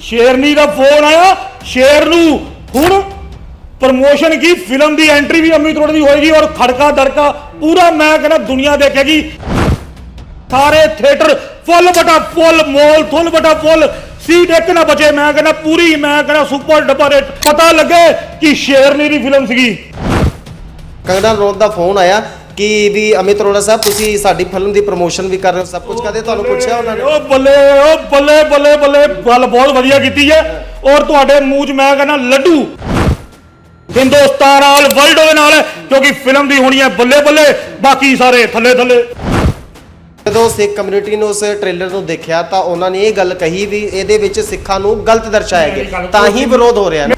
ਸ਼ੇਰਨੀ ਦਾ phone ਆਇਆ। ਸ਼ੇਰ ਨੂੰ ਹੁਣ ਪ੍ਰਮੋਸ਼ਨ ਕੀ? ਫਿਲਮ ਦੀ ਐਂਟਰੀ ਵੀ ਅਮਿਤ ਰੋਡ ਦੀ ਹੋਏਗੀ ਔਰ ਖੜਕਾ ਦੜਕਾ ਪੂਰਾ ਮੈਂ ਕਹਿੰਦਾ ਦੁਨੀਆ ਦੇਖੇਗੀ। ਸਾਰੇ ਥੀਏਟਰ ਫੁੱਲ ਬਟਾ ਫੁੱਲ, ਮੋਲ ਫੁੱਲ ਬਟਾ ਫੁੱਲ। ਸੀਟ ਇੱਕ ਨਾ ਬਚੇ, ਮੈਂ ਕਹਿੰਦਾ ਪੂਰੀ, ਮੈਂ ਕਹਿੰਦਾ ਸੁਪਰ ਡੱਬਾ ਰੇਟ। ਪਤਾ ਲੱਗੇ ਕਿ ਸ਼ੇਰਨੀ ਦੀ ਫਿਲਮ ਸੀਗੀ। ਕੰਗਨਾ ਰਣੌਤ ਦਾ ਫੋਨ ਆਇਆ। ਕਿ ਵੀ ਅਮਿਤ ਅਰੋੜਾ ਸਾਹਿਬ ਤੁਸੀਂ ਸਾਡੀ ਫਿਲਮ ਦੀ ਪ੍ਰੋਮੋਸ਼ਨ ਵੀ ਕਰ ਰਹੇ ਹੋ ਸਭ ਕੁਝ ਕਦੇ ਤੁਹਾਨੂੰ ਪੁੱਛਿਆ ਉਹਨਾਂ ਨੇ? ਉਹ ਬੱਲੇ ਉਹ ਬੱਲੇ ਬੱਲੇ ਬੱਲੇ ਗੱਲ ਬਹੁਤ ਵਧੀਆ ਕੀਤੀ ਹੈ। ਔਰ ਤੁਹਾਡੇ ਮੂੰਹ 'ਚ ਮੈਂ ਕਹਿੰਦਾ ਲੱਡੂ। ਹਿੰਦੁਸਤਾਨ ਨਾਲ ਵਰਲਡ ਦੇ ਨਾਲ ਕਿਉਂਕਿ ਫਿਲਮ ਦੀ ਹੋਣੀ ਹੈ ਬੱਲੇ ਬੱਲੇ ਬਾਕੀ ਸਾਰੇ ਥੱਲੇ ਥੱਲੇ। ਜਦੋਂ ਸਿੱਖ ਕਮਿਊਨਿਟੀ ਨੇ ਉਸ ਟ੍ਰੇਲਰ ਨੂੰ ਦੇਖਿਆ ਤਾਂ ਉਹਨਾਂ ਨੇ ਇਹ ਗੱਲ ਕਹੀ ਵੀ ਇਹਦੇ ਵਿੱਚ ਸਿੱਖਾਂ ਨੂੰ ਗਲਤ ਦਰਸਾਇਆ ਗਿਆ। ਤਾਂ ਹੀ ਵਿਰੋਧ ਹੋ ਰਿਹਾ। ਹੈ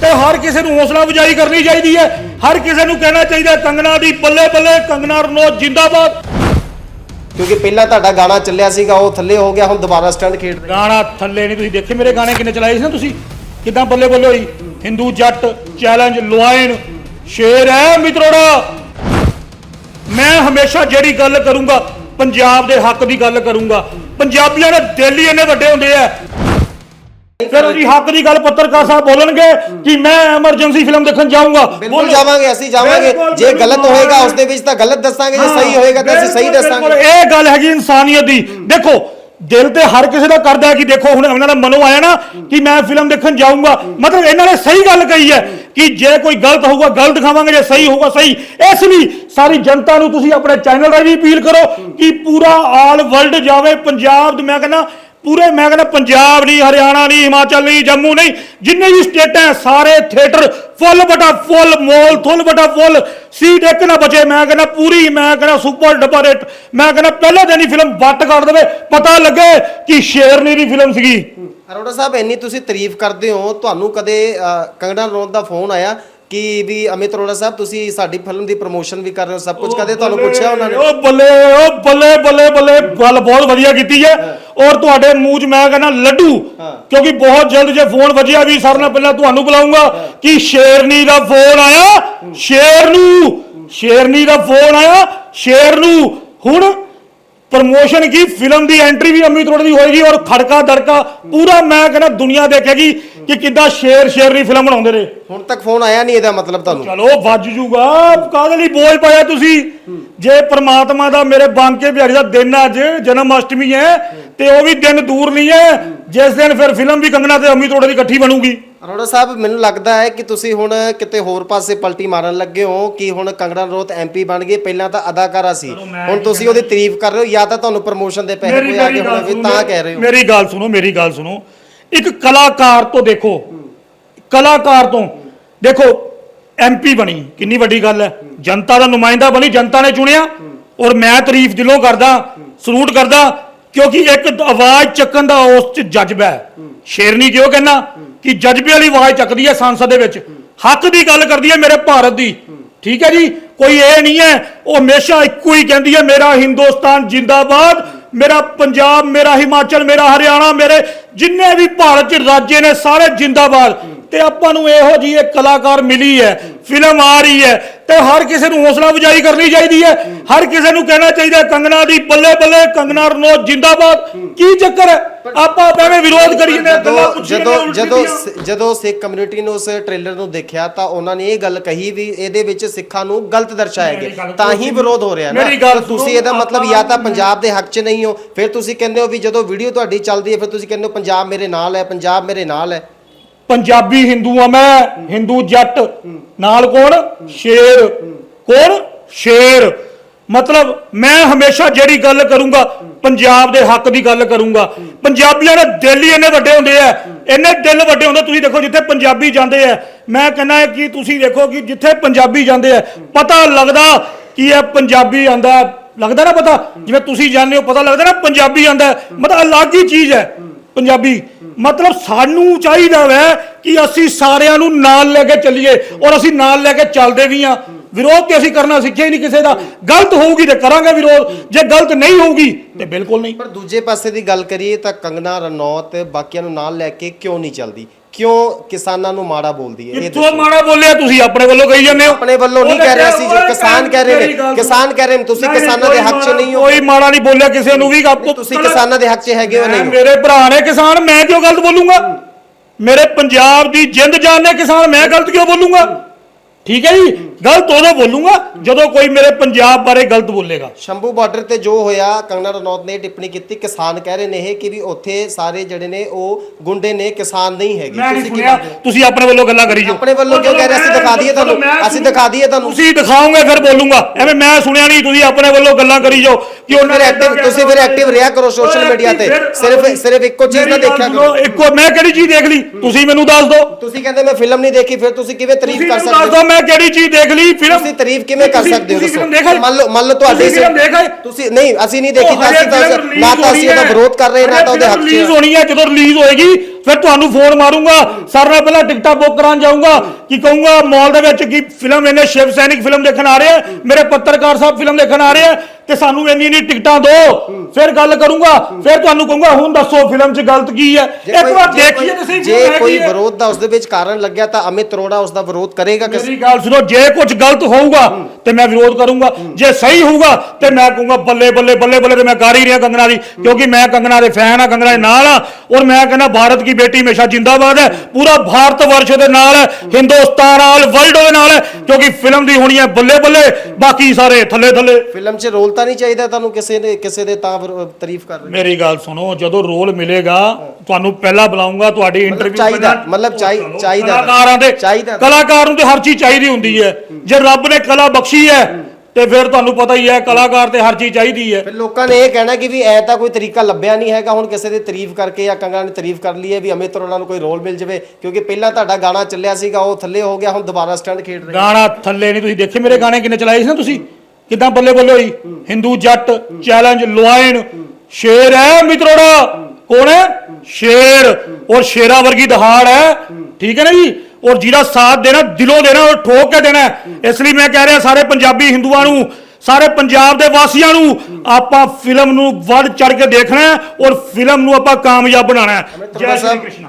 ਤੇ ਹਰ ਕਿਸੇ ਨੂੰ ਹੌਸਲਾ ਅਫਜ਼ਾਈ ਕਰਨੀ ਚਾਹੀਦੀ ਹੈ। ਹਰ ਕਿਸੇ ਨੂੰ ਕਹਿਣਾ ਚਾਹੀਦਾ ਹੈ, ਕੰਗਨਾ ਦੀ ਬੱਲੇ ਬੱਲੇ ਕੰਗਨਾ ਰਣੌਤ ਜਿੰਦਾਬਾਦ। ਕਿਉਂਕਿ ਪਹਿਲਾਂ ਤੁਹਾਡਾ ਗਾਣਾ ਚੱਲਿਆ ਸੀਗਾ ਉਹ ਥੱਲੇ ਹੋ ਗਿਆ ਹੁਣ ਦੁਬਾਰਾ ਸਟੈਂਡ ਖੇਡ ਰਹੇ ਗਾਣਾ ਥੱਲੇ ਨਹੀਂ ਤੁਸੀਂ ਦੇਖੇ ਮੇਰੇ ਗਾਣੇ ਕਿੰਨੇ ਚਲਾਏ ਸੀ ਨਾ ਤੁਸੀਂ? ਕਿਦਾਂ ਬੱਲੇ ਬੱਲੇ ਹੋਈ? ਹਿੰਦੂ ਜੱਟ ਚੈਲੰਜ ਲੁਆਇਨ ਸ਼ੇਰ ਹੈ ਮਿੱਤਰੋੜਾ। ਮੈਂ ਹਮੇਸ਼ਾ ਜਿਹੜੀ ਗੱਲ ਕਰੂੰਗਾ ਪੰਜਾਬ ਦੇ ਹੱਕ ਦੀ ਗੱਲ ਕਰੂੰਗਾ। ਪੰਜਾਬੀਆਂ ਦੇ ਦਿਲ ਹੀ ਇੰਨੇ ਵੱਡੇ ਹੁੰਦੇ ਆ। ਫਿਰ ਉਹਦੀ ਹੱਕ ਦੀ ਗੱਲ ਪੱਤਰਕਾਰ ਸਾਹਿਬ ਬੋਲਣਗੇ ਕਿ ਮੈਂ ਐਮਰਜੈਂਸੀ ਫਿਲਮ ਦੇਖਣ ਜਾਊਂਗਾ। ਬਿਲਕੁਲ ਜਾਵਾਂਗੇ ਅਸੀਂ ਜਾਵਾਂਗੇ। ਜੇ ਗਲਤ। ਹੋਏਗਾ ਉਸ ਦੇ ਵਿੱਚ ਤਾਂ ਗਲਤ ਦੱਸਾਂਗੇ ਜੇ ਸਹੀ ਹੋਏਗਾ ਤਾਂ ਅਸੀਂ ਸਹੀ। ਦੱਸਾਂਗੇ। ਇਹ ਗੱਲ ਹੈਗੀ ਇਨਸਾਨੀਅਤ ਦੀ। ਦੇਖੋ ਦਿਲ ਤੇ ਹਰ ਕਿਸੇ ਦਾ ਕਰਦਾ ਹੈ ਕਿ ਦੇਖੋ ਹੁਣ ਇਹਨਾਂ ਦਾ ਮਨੋਂ ਆਇਆ ਨਾ ਕਿ ਮੈਂ ਫਿਲਮ ਦੇਖਣ ਜਾਊਂਗਾ। ਮਤਲਬ ਇਹਨਾਂ ਨੇ ਸਹੀ ਗੱਲ ਕਹੀ ਹੈ ਕਿ ਜੇ ਕੋਈ ਗਲਤ ਹੋਊਗਾ ਗਲਤ ਦਿਖਾਵਾਂਗੇ ਜੇ ਸਹੀ ਹੋਊਗਾ ਸਹੀ। ਇਸ ਲਈ ਸਾਰੀ ਜਨਤਾ ਨੂੰ ਤੁਸੀਂ ਆਪਣੇ ਚੈਨਲ ਰਾਹੀਂ ਵੀ ਅਪੀਲ ਕਰੋ ਕਿ ਪੂਰਾ ਆਲ ਵਰਲਡ ਜਾਵੇ ਪੰਜਾਬ ਦੇ ਮੈਂ ਕਹਿੰਦਾ ਪੂਰੇ ਮੈਂ ਕਹਿੰਦਾ ਪੰਜਾਬ ਨਹੀਂ, ਹਰਿਆਣਾ ਨਹੀਂ, ਹਿਮਾਚਲ ਨਹੀਂ, ਜੰਮੂ ਨਹੀਂ, ਜਿੰਨੇ ਵੀ ਸਟੇਟਾਂ ਸਾਰੇ ਥੀਏਟਰ ਫੁੱਲ ਬਟਾ ਫੁੱਲ ਮੋਲ ਫੁੱਲ ਬਟਾ ਫੁੱਲ ਸੀਟ ਇੱਕ ਨਾ ਬਚੇ। ਮੈਂ ਕਹਿੰਦਾ ਪੂਰੀ, ਮੈਂ ਕਹਿੰਦਾ ਸੁਪਰ ਡੱਬਾ ਰੇਟ ਮੈਂ ਕਹਿੰਦਾ ਪਹਿਲੇ ਦਿਨ ਹੀ ਫਿਲਮ ਵੱਟ ਕਰ ਦੇਵੇ। ਪਤਾ ਲੱਗੇ ਕਿ ਸ਼ੇਰਨੀ ਦੀ ਫਿਲਮ ਸੀਗੀ। ਅਰੋੜਾ ਸਾਹਿਬ, ਇੰਨੀ ਤੁਸੀਂ ਤਾਰੀਫ ਕਰਦੇ ਹੋ। ਤੁਹਾਨੂੰ ਕਦੇ ਕੰਗਣਾ ਕੰਗਨਾ ਰਣੌਤ ਦਾ ਫੋਨ ਆਇਆ? ਕਿ ਵੀ ਅਮਿਤ ਅਰੋੜਾ ਸਾਹਿਬ ਤੁਸੀਂ ਸਾਡੀ ਫਿਲਮ ਦੀ ਪ੍ਰੋਮੋਸ਼ਨ ਵੀ ਕਰ ਰਹੇ ਹੋ ਸਭ ਕੁਝ ਕਦੇ ਤੁਹਾਨੂੰ ਪੁੱਛਿਆ ਉਹਨਾਂ ਨੇ? ਉਹ ਬੱਲੇ ਉਹ ਬੱਲੇ ਬੱਲੇ ਬੱਲੇ ਗੱਲ ਬਹੁਤ ਵਧੀਆ ਕੀਤੀ ਹੈ। ਔਰ ਤੁਹਾਡੇ ਮੂੰਹ 'ਚ ਮੈਂ ਕਹਿੰਦਾ ਲੱਡੂ ਕਿਉਂਕਿ ਬਹੁਤ ਜਲਦ ਜੇ ਫੋਨ ਵੱਜਿਆ ਵੀ ਸਰ ਨਾਲ ਪਹਿਲਾਂ ਤੁਹਾਨੂੰ ਬੁਲਾਉਂਗਾ ਕਿ ਸ਼ੇਰਨੀ ਦਾ ਫੋਨ ਆਇਆ ਸ਼ੇਰ ਨੂੰ ਸ਼ੇਰਨੀ ਦਾ ਫੋਨ ਆਇਆ ਸ਼ੇਰ ਨੂੰ ਹੁਣ ਪ੍ਰਮੋਸ਼ਨ ਕੀ? ਫਿਲਮ ਦੀ ਐਂਟਰੀ ਵੀ ਅਮਿਤ ਰੋਡ ਦੀ ਹੋਏਗੀ ਔਰ ਖੜਕਾ ਦੜਕਾ ਪੂਰਾ ਮੈਂ ਕਹਿੰਦਾ ਦੁਨੀਆ ਦੇਖੇਗੀ। ਕਿ ਕਿੱਦਾਂ ਸ਼ੇਰ ਸ਼ੇਰਨੀ ਫਿਲਮ ਬਣਾਉਂਦੇ ਨੇ। ਹੁਣ ਤੱਕ ਫੋਨ ਆਇਆ ਨਹੀਂ ਇਹਦਾ ਮਤਲਬ ਤੁਹਾਨੂੰ। ਚਲੋ ਵੱਜ ਜੂਗਾ। ਕਾਹਦੇ ਲਈ ਬੋਝ ਪਾਇਆ ਤੁਸੀਂ? ਜੇ ਪ੍ਰਮਾਤਮਾ ਦਾ ਮੇਰੇ ਬਾਂਕੇ ਬਿਹਾਰੀ ਦਾ ਦਿਨ ਅੱਜ ਜਨਮ ਅਸ਼ਟਮੀ ਹੈ ਤੇ ਉਹ ਵੀ ਦਿਨ ਦੂਰ ਨਹੀਂ ਹੈ ਜਿਸ ਦਿਨ ਫਿਰ ਫਿਲਮ ਵੀ ਕੰਗਨਾ ਤੇ ਅਮਿਤ ਰੋੜੇ ਦੀ ਇਕੱਠੀ ਬਣੂਗੀ। ਅਰੋੜਾ ਸਾਹਿਬ ਮੈਨੂੰ ਲੱਗਦਾ ਹੈ ਕਿ ਤੁਸੀਂ ਹੁਣ ਕਿਤੇ ਹੋਰ ਪਾਸੇ ਪਲਟੀ ਮਾਰਨ ਲੱਗੇ ਹੋ ਕਿ ਹੁਣ ਕੰਗਨਾ ਰਣੌਤ ਐਮਪੀ ਬਣ ਗਏ ਪਹਿਲਾਂ ਤਾਂ ਅਦਾਕਾਰਾ ਸੀ। ਹੁਣ ਤੁਸੀਂ ਉਹਦੀ ਤਾਰੀਫ ਕਰ ਰਹੇ ਹੋ ਜਾਂ ਤਾਂ ਤੁਹਾਨੂੰ ਪ੍ਰੋਮੋਸ਼ਨ ਦੇ ਪੈਸੇ ਕੋਈ ਆ ਗਏ ਹੋਣਗੇ ਤਾਂ ਕਹਿ ਰਹੇ ਹੋ। ਮੇਰੀ ਗੱਲ ਸੁਣੋ ਮੇਰੀ ਗੱਲ ਸੁਣੋ। ਇੱਕ ਕਲਾਕਾਰ ਤੋਂ ਦੇਖੋ। ਕਲਾਕਾਰ ਤੋਂ। ਦੇਖੋ ਐਮਪੀ ਬਣੀ, ਕਿੰਨੀ ਵੱਡੀ ਗੱਲ ਹੈ। ਜਨਤਾ ਦਾ ਨੁਮਾਇੰਦਾ ਬਣੀ, ਜਨਤਾ ਨੇ ਚੁਣਿਆ। ਔਰ ਮੈਂ ਤਾਰੀਫ ਦਿਲੋਂ ਕਰਦਾ, ਸਲੂਟ ਕਰਦਾ, ਕਿਉਂਕਿ ਇੱਕ ਆਵਾਜ਼ ਚੱਕਣ ਦਾ ਉਸ ਚ ਜਜ਼ਬਾ ਹੈ। ਸ਼ੇਰਨੀ ਕਿਉਂ ਕਹਿੰਦਾ ਕਿ ਜਜ਼ਬੇ ਵਾਲੀ ਆਵਾਜ਼ ਚੱਕਦੀ ਹੈ ਸੰਸਦ ਦੇ ਵਿੱਚ। ਹੱਕ ਦੀ ਗੱਲ ਕਰਦੀ ਹੈ ਮੇਰੇ ਭਾਰਤ ਦੀ। ਠੀਕ ਹੈ ਜੀ? ਕੋਈ ਇਹ ਨਹੀਂ ਹੈ, ਉਹ ਹਮੇਸ਼ਾ ਇੱਕੋ ਹੀ ਕਹਿੰਦੀ ਹੈ, ਮੇਰਾ ਹਿੰਦੁਸਤਾਨ ਜਿੰਦਾਬਾਦ ਮੇਰਾ ਪੰਜਾਬ, ਮੇਰਾ ਹਿਮਾਚਲ, ਮੇਰਾ ਹਰਿਆਣਾ, ਮੇਰੇ ਜਿੰਨੇ ਵੀ ਭਾਰਤ ਚ ਰਾਜੇ ਨੇ, ਸਾਰੇ ਜਿੰਦਾਬਾਦ। ਤੇ ਆਪਾਂ ਨੂੰ ਇਹੋ ਜੀ ਇੱਕ ਕਲਾਕਾਰ ਮਿਲੀ ਹੈ ਫਿਲਮ ਆ ਰਹੀ ਹੈ ਤੇ ਹਰ ਕਿਸੇ ਨੂੰ ਹੌਸਲਾ ਅਫਜ਼ਾਈ ਕਰਨੀ ਚਾਹੀਦੀ ਹੈ। ਹਰ ਕਿਸੇ ਨੂੰ ਕਹਿਣਾ ਚਾਹੀਦਾ ਕੰਗਨਾ ਦੀ ਬੱਲੇ ਬੱਲੇ ਕੰਗਨਾ ਰਣੌਤ ਜਿੰਦਾਬਾਦ। ਕੀ ਚੱਕਰ ਹੈ? ਆਪਾਂ ਐਵੇਂ ਵਿਰੋਧ ਕਰੀ ਜਾਂਦੇ ਗੱਲਾਂ ਪੁੱਛੀ ਜਾਂਦੇ ਜਦੋਂ ਜਦੋਂ ਸਿੱਖ ਕਮਿਊਨਿਟੀ ਨੇ ਉਸ ਟ੍ਰੇਲਰ ਨੂੰ ਦੇਖਿਆ ਤਾਂ ਉਹਨਾਂ ਨੇ ਇਹ ਗੱਲ ਕਹੀ ਵੀ ਇਹਦੇ ਵਿੱਚ ਸਿੱਖਾਂ ਨੂੰ ਗਲਤ ਦਰਸਾਇਆ ਗਿਆ ਤਾਂ ਹੀ ਵਿਰੋਧ ਹੋ ਰਿਹਾ ਨਾ। ਤੁਸੀਂ ਇਹਦਾ ਮਤਲਬ ਜਾਂ ਤਾਂ ਪੰਜਾਬ ਦੇ ਹੱਕ 'ਚ ਨਹੀਂ ਹੋ। ਫਿਰ ਤੁਸੀਂ ਕਹਿੰਦੇ ਹੋ ਵੀ ਜਦੋਂ ਵੀਡੀਓ ਤੁਹਾਡੀ ਚੱਲਦੀ ਹੈ ਫਿਰ ਤੁਸੀਂ ਕਹਿੰਦੇ ਹੋ ਪੰਜਾਬ ਮੇਰੇ ਨਾਲ ਹੈ ਪੰਜਾਬ ਮੇਰੇ ਨਾਲ ਹੈ। ਪੰਜਾਬੀ ਹਿੰਦੂ ਆ ਮੈਂ, ਹਿੰਦੂ ਜੱਟ। ਨਾਲ ਕੌਣ? ਸ਼ੇਰ। ਕੌਣ? ਸ਼ੇਰ। ਮਤਲਬ ਮੈਂ ਹਮੇਸ਼ਾ ਜਿਹੜੀ ਗੱਲ ਕਰੂੰਗਾ, ਪੰਜਾਬ ਦੇ ਹੱਕ ਦੀ ਗੱਲ ਕਰੂੰਗਾ। ਪੰਜਾਬੀਆਂ ਦੇ ਦਿਲ ਹੀ ਇੰਨੇ ਵੱਡੇ ਹੁੰਦੇ ਆ। ਇੰਨੇ ਦਿਲ ਵੱਡੇ ਹੁੰਦੇ, ਤੁਸੀਂ ਦੇਖੋ ਜਿੱਥੇ ਪੰਜਾਬੀ ਜਾਂਦੇ ਆ। ਮੈਂ ਕਹਿੰਦਾ ਕਿ ਤੁਸੀਂ ਦੇਖੋ ਕਿ ਜਿੱਥੇ ਪੰਜਾਬੀ ਜਾਂਦੇ ਆ, ਪਤਾ ਲੱਗਦਾ ਕਿ ਇਹ ਪੰਜਾਬੀ ਆਂਦਾ। ਲੱਗਦਾ ਨਾ ਪਤਾ? ਜਿਵੇਂ ਤੁਸੀਂ ਜਾਣਦੇ ਹੋ, ਪਤਾ ਲੱਗਦਾ ਨਾ ਪੰਜਾਬੀ ਆਂਦਾ। ਮਤਲਬ ਅਲੱਗ ਹੀ ਚੀਜ਼ ਹੈ। ਪੰਜਾਬੀ। ਮਤਲਬ ਸਾਨੂੰ ਚਾਹੀਦਾ ਵੈ ਕਿ ਅਸੀਂ ਸਾਰਿਆਂ ਨੂੰ ਨਾਲ ਲੈ ਕੇ ਚੱਲੀਏ ਔਰ ਅਸੀਂ ਨਾਲ ਲੈ ਕੇ ਚੱਲਦੇ ਵੀ ਆ ਵਿਰੋਧ ਤੇ ਅਸੀਂ ਕਰਨਾ ਸਿੱਖਿਆ ਹੀ ਨਹੀਂ ਕਿਸੇ ਦਾ। ਗਲਤ ਹੋਊਗੀ ਤੇ ਕਰਾਂਗੇ ਵਿਰੋਧ। ਜੇ ਗਲਤ ਨਹੀਂ ਹੋਊਗੀ ਤੇ ਬਿਲਕੁਲ ਨਹੀਂ। ਪਰ ਦੂਜੇ ਪਾਸੇ ਦੀ ਗੱਲ ਕਰੀਏ ਤਾਂ ਕੰਗਨਾ ਰਣੌਤ ਬਾਕੀਆਂ ਨੂੰ ਨਾਲ ਲੈ ਕੇ ਕਿਉਂ ਨਹੀਂ ਚੱਲਦੀ? ਕਿਉਂ ਕਿਸਾਨਾਂ ਨੂੰ ਮਾੜਾ ਬੋਲਦੀ ਹੈ? ਇਹ ਕਿੱਥੋਂ ਮਾੜਾ ਬੋਲਿਆ ਤੁਸੀਂ? ਆਪਣੇ ਵੱਲੋਂ ਕਹੀ ਜਾਂਦੇ ਹੋ। ਆਪਣੇ ਵੱਲੋਂ ਨਹੀਂ ਕਹਿ ਰਹੇ ਸੀ ਜੋ ਕਿਸਾਨ ਕਹਿ ਰਹੇ ਨੇ। ਕਿਸਾਨ ਕਹਿ ਰਹੇ ਨੇ ਤੁਸੀਂ ਕਿਸਾਨਾਂ ਦੇ ਹੱਕ 'ਚ ਨਹੀਂ ਹੋ। ਕੋਈ ਮਾੜਾ ਨਹੀਂ ਬੋਲਿਆ ਕਿਸੇ ਨੂੰ ਵੀ। ਆਪੋ ਤੁਸੀਂ ਕਿਸਾਨਾਂ ਦੇ ਹੱਕ 'ਚ ਹੈਗੇ ਹੋ ਨਹੀਂ? ਮੇਰੇ ਭਰਾ ਨੇ ਕਿਸਾਨ ਮੈਂ ਕਿਉਂ ਗਲਤ ਬੋਲੂੰਗਾ? ਮੇਰੇ ਪੰਜਾਬ ਦੀ ਜਿੰਦ ਜਾਨ ਨੇ ਕਿਸਾਨ ਮੈਂ ਗਲਤ ਕਿਉਂ ਬੋਲੂੰਗਾ? ਠੀਕ ਹੈ ਜੀ? ਗਲਤ ਉਦੋਂ ਬੋਲੂੰਗਾ ਜਦੋਂ ਕੋਈ ਮੇਰੇ ਪੰਜਾਬ ਬਾਰੇ ਗਲਤ ਬੋਲੇਗਾ। ਸ਼ੰਭੂ ਬਾਰਡਰ ਤੇ ਜੋ ਹੋਇਆ ਕੰਗਨਾ ਰਣੌਤ ਨੇ ਟਿੱਪਣੀ ਕੀਤੀ। ਕਿਸਾਨ ਕਹਿ ਰਹੇ ਨੇ ਇਹ ਕਿ ਵੀ ਉੱਥੇ ਸਾਰੇ ਜਿਹੜੇ ਨੇ ਉਹ ਗੁੰਡੇ ਨੇ ਕਿਸਾਨ ਨਹੀਂ ਹੈਗੇ। ਮੈਂ ਨਹੀਂ ਤੁਸੀਂ ਕੀ ਸੁਣਿਆ। ਕਹਿੰਦੇ ਹੋ? ਤੁਸੀਂ ਆਪਣੇ ਵੱਲੋਂ ਗੱਲਾਂ ਕਰੀ ਜਾਓ। ਆਪਣੇ ਵੱਲੋਂ ਕਿਉਂ ਕਹਿ ਰਹੇ ਅਸੀਂ ਦਿਖਾ ਦਈਏ ਤੁਹਾਨੂੰ। ਅਸੀਂ ਦਿਖਾ ਦਈਏ ਤੁਹਾਨੂੰ। ਤੁਸੀਂ ਦਿਖਾਓਗੇ ਫਿਰ ਬੋਲੂੰਗਾ। ਐਵੇਂ ਮੈਂ ਸੁਣਿਆ ਨਹੀਂ ਤੁਸੀਂ ਆਪਣੇ ਵੱਲੋਂ ਗੱਲਾਂ ਕਰੀ ਜਾਓ। ਕਿ ਫਿਰ ਨੇ ਐਕਟਿਵ ਤੁਸੀਂ ਫਿਰ ਐਕਟਿਵ ਰਿਹਾ ਕਰੋ ਸੋਸ਼ਲ ਮੀਡੀਆ ਤੇ। ਸਿਰਫ ਸਿਰਫ ਇੱਕੋ ਚੀਜ਼ ਨਾ ਦੇਖਿਆ ਕਰੋ। ਇੱਕੋ ਮੈਂ ਕਿਹੜੀ ਚੀਜ਼ ਦੇਖ ਲਈ? ਤੁਸੀਂ ਮੈਨੂੰ ਦੱਸ ਦਿਓ। ਤੁਸੀਂ ਕਹਿੰਦੇ ਮੈਂ ਫਿਲਮ ਨਹੀਂ ਦੇਖੀ ਫਿਰ ਤੁਸੀਂ ਕਿਵੇਂ ਤਾਰੀਫ ਕਰ ਸਕਦੇ ਹੋ ਦਿਓ ਮੈਂ ਕਿਹੜੀ ਚੀਜ਼ ਦੇਖ ਲਈ ਫਿਲਮ ਤੁਸੀਂ ਤਾਰੀਫ ਕਿਵੇਂ ਕਰ ਸਕਦੇ ਹੋ? ਦੱਸੋ? ਮੰਨ ਲਓ ਮੰਨ ਲਓ ਤੁਹਾਡੇ ਤੁਸੀਂ ਨਹੀਂ ਅਸੀਂ ਨਹੀਂ ਦੇਖੀ ਤਾਂ ਅਸੀਂ ਤਾਂ ਨਾ ਤਾਂ ਅਸੀਂ ਉਹਦਾ। ਵਿਰੋਧ ਕਰ ਰਹੇ ਨਾ ਤਾਂ ਉਹਦੇ ਹੱਕ 'ਚ ਰਿਲੀਜ਼। ਹੋਣੀ ਹੈ। ਜਦੋਂ ਰਿਲੀਜ਼ ਹੋਏਗੀ ਫਿਰ ਤੁਹਾਨੂੰ ਫੋਨ ਮਾਰੂੰਗਾ ਸਰ ਨਾਲ ਪਹਿਲਾਂ ਟਿਕਟਾਂ ਬੁੱਕ ਕਰਾਉਣ ਜਾਊਂਗਾ ਕਿ ਕਹੂੰਗਾ ਮਾਲ ਦੇ ਵਿੱਚ ਕੀ ਫਿਲਮ ਇਹਨੇ ਸ਼ਿਵ ਸੈਨਿਕ ਫਿਲਮ ਦੇਖਣ ਆ ਰਹੇ ਆ ਮੇਰੇ ਪੱਤਰਕਾਰ ਸਾਹਿਬ ਫਿਲਮ ਦੇਖਣ ਆ ਰਹੇ ਆ ਤੇ ਸਾਨੂੰ ਇੰਨੀ ਇੰਨੀ ਟਿਕਟਾਂ ਦਿਓ ਫਿਰ ਗੱਲ ਕਰੂੰਗਾ ਫਿਰ ਤੁਹਾਨੂੰ ਕਹੂੰਗਾ ਹੁਣ ਦੱਸੋ ਫਿਲਮ 'ਚ ਗਲਤ ਕੀ ਹੈ? ਇੱਕ ਵਾਰ ਦੇਖੀਏ ਤੁਸੀਂ ਜੇ ਕੋਈ ਕੀ। ਵਿਰੋਧ ਦਾ ਉਸਦੇ ਵਿੱਚ ਕਾਰਨ ਲੱਗਿਆ ਤਾਂ ਅਮਿਤ ਅਰੋੜਾ ਉਸ ਦਾ ਵਿਰੋਧ ਕਰੇਗਾ ਕਿਸ ਮੇਰੀ ਗੱਲ ਸੁਣੋ ਜੇ ਕੁਝ ਗਲਤ ਹੋਊਗਾ ਤੇ ਮੈਂ ਵਿਰੋਧ ਕਰੂੰਗਾ। ਜੇ ਸਹੀ ਹੋਊਗਾ ਤੇ ਮੈਂ ਕਹੂੰਗਾ ਬੱਲੇ ਬੱਲੇ ਬੱਲੇ ਬੱਲੇ ਤੇ ਮੈਂ ਕਰ ਹੀ ਰਿਹਾ ਕੰਗਨਾ ਦੀ ਕਿਉਂਕਿ ਮੈਂ ਕੰਗਨਾ ਦੇ ਫੈਨ ਆ ਕੰਗਨਾ ਦੇ ਨਾਲ ਆ ਔਰ ਮੈਂ ਕਹਿੰਦਾ ਭਾਰਤ ਕੀ ਬੇਟੀ ਹਮੇਸ਼ਾ ਜਿੰਦਾਬਾਦ ਹੈ ਪੂਰਾ ਭਾਰਤ ਵਰਸ਼ ਦੇ ਨਾਲ ਹਿੰਦੁਸਤਾਨ ਨਾਲ ਵਰਲਡ ਦੇ ਨਾਲ ਕਿਉਂਕਿ ਫਿਲਮ ਦੀ ਹੋਣੀ ਹੈ ਬੱਲੇ ਬੱਲੇ ਬਾਕੀ ਸਾਰੇ ਥੱਲੇ ਥੱਲੇ ਫਿਲਮ 'ਚ ਰੋਲ ਤਾਂ ਨਹੀਂ ਚਾਹੀਦਾ ਤੁਹਾਨੂੰ ਕਿਸੇ ਨੇ ਕਿਸੇ ਦੇ ਤਾਂ ਤਾਰੀਫ ਕਰ ਰਹੇ ਮੇਰੀ ਗੱਲ ਸੁਣੋ ਜਦੋਂ ਰੋਲ ਮਿਲੇਗਾ ਤੁਹਾਨੂੰ ਪਹਿਲਾਂ ਬੁਲਾਉਂਗਾ ਤੁਹਾਡੀ ਇੰਟਰਵਿਊ ਚਾਹੀਦਾ, ਮਤਲਬ ਚਾਹੀ- ਚਾਹੀਦਾ। ਕਲਾਕਾਰਾਂ ਦੇ। ਕਲਾਕਾਰ ਨੂੰ ਤੇ ਹਰ ਚੀਜ਼ ਚਾਹੀਦੀ ਹੁੰਦੀ ਹੈ ਜੇ ਰੱਬ ਨੇ ਕਲਾ ਬਖਸ਼ੀ ਹੈ ਤੇ ਫਿਰ ਤੁਹਾਨੂੰ ਪਤਾ ਹੀ ਹੈ ਕਲਾਕਾਰ ਤੇ ਹਰ ਚੀਜ਼ ਚਾਹੀਦੀ ਹੈ। ਫਿਰ ਲੋਕਾਂ ਨੇ ਇਹ ਕਹਿਣਾ ਕਿ ਵੀ ਐ ਤਾਂ ਕੋਈ ਤਰੀਕਾ ਲੱਭਿਆ ਨਹੀਂ ਹੈਗਾ ਹੁਣ ਕਿਸੇ ਦੀ ਤਾਰੀਫ ਕਰਕੇ ਜਾਂ ਕੰਗਨਾ ਨੇ ਤਾਰੀਫ ਕਰ ਲਈ ਹੈ ਵੀ ਅਮਿਤ ਅਰੋੜਾ ਨੂੰ ਕੋਈ ਰੋਲ ਮਿਲ ਜਾਵੇ ਕਿਉਂਕਿ ਪਹਿਲਾਂ ਤੁਹਾਡਾ ਗਾਣਾ ਚੱਲਿਆ ਸੀਗਾ ਉਹ ਥੱਲੇ ਹੋ ਗਿਆ ਹੁਣ ਦੁਬਾਰਾ ਸਟੈਂਡ ਖੇਡ ਰਹੇ ਗਾਣਾ ਥੱਲੇ ਨਹੀਂ ਤੁਸੀਂ ਦੇਖੇ ਮੇਰੇ ਗਾਣੇ ਕਿੰਨੇ ਚਲਾਏ ਸੀ ਨਾ ਤੁਸੀਂ? ਕਿਦਾਂ ਬੱਲੇ ਬੱਲੇ ਹੋਈ? ਹਿੰਦੂ ਜੱਟ ਚੈਲੰਜ ਲੋਇਨ ਸ਼ੇਰ ਹੈ ਮਿੱਤਰੋੜਾ ਕੌਣ ਹੈ? ਸ਼ੇਰ। ਔਰ ਸ਼ੇਰਾ ਵਰਗੀ ਦਹਾੜ ਹੈ। ਠੀਕ ਹੈ ਨਾ ਜੀ? ਔਰ ਜਿਹਦਾ ਸਾਥ ਦੇਣਾ ਦਿਲੋਂ ਦੇਣਾ ਔਰ ਠੋਕ ਕੇ ਦੇਣਾ। ਇਸ ਲਈ ਮੈਂ ਕਹਿ ਰਿਹਾ ਸਾਰੇ ਪੰਜਾਬੀ ਹਿੰਦੂਆਂ ਨੂੰ ਸਾਰੇ ਪੰਜਾਬ ਦੇ ਵਾਸੀਆਂ ਨੂੰ ਆਪਾਂ ਫਿਲਮ ਨੂੰ ਵੱਧ ਚੜ ਕੇ ਦੇਖਣਾ ਔਰ ਫਿਲਮ ਨੂੰ ਆਪਾਂ ਕਾਮਯਾਬ ਬਣਾਉਣਾ ਜੈ ਸ਼੍ਰੀ ਕ੍ਰਿਸ਼ਨ